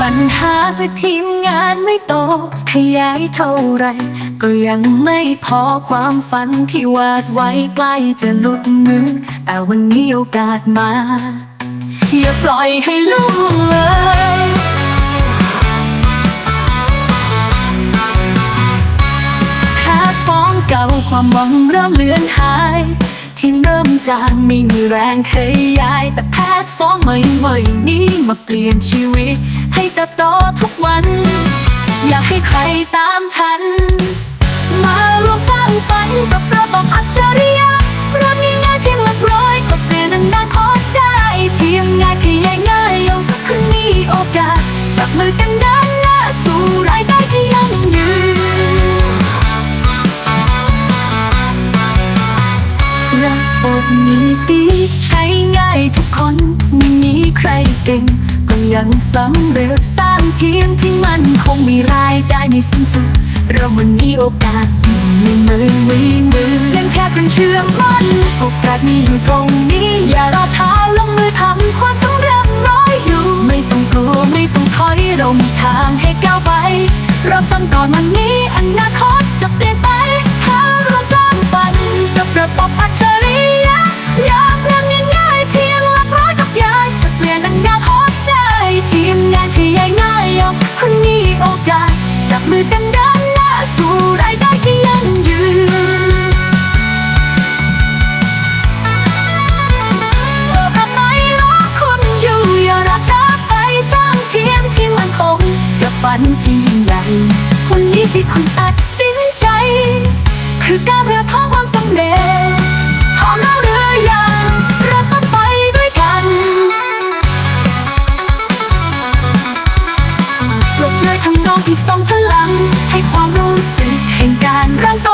ปัญหาเพื่อทีมงานไม่โต ขยายเท่าไร ก็ยังไม่พอความฝันที่วาดไว้ใกล้จะหลุดมือ แต่วันนี้โอกาสมา อย่าปล่อยให้ล่วงเลยแค่ฟ้องเก่าความหวังเริ่มเลือนหายที่เริ่มจางไม่มีแรงขยาย แต่แพทย์ฟ้องใหม่ๆนี้มาเปลี่ยนชีวิต ให้เติบโตทุกวัน อยากให้ใครตามทัน มาร่วมสร้างฝันกับระบบอัจฉริยะเริ่มง่ายเพียงหลักร้อยก็เปลี่ยนอนาคตได้ทีมง่านที่ง่ายยกขึ้นมีโอกาส จับมือกันดินหน้าสู่รายได้ที่ยั่งยืนระบบนี้ดีใช้ง่ายทุกคนไม่มีใครเก่ง ยังสำเร็จสร้างทีมที่มันคงมีรายได้ไม่สิ้นสุดเรามันมีโอกาสมีมือมีมือเพียงแค่คุณเชื่อมั่นโอกาสมีอยู่ตรงนี้ อย่ารอช้าลงมือทำความสำเร็จรออยู่ ไม่ต้องกลัวไม่ต้องถอยเรามีทางให้ก้าวไปเริ่มต้นก่อนวันนี้อนาคต มือกันเดินหน้าสู่รายได้ที่ยั่งยืนทำไมรอคุณอยู่อย่ารอช้าไปสร้างทีมที่มันคงกับฝันที่ยิ่งใหญ่วันนี้ที่คุณตัดสินใจ คือการเรือของความสำเร็จพร้อมแล้วหรือยังเราต้อไปด้วยกันปลุกเลยทำนองที่ทรงพลั งให้ความรู้สึกแห่งการเริ่มต้น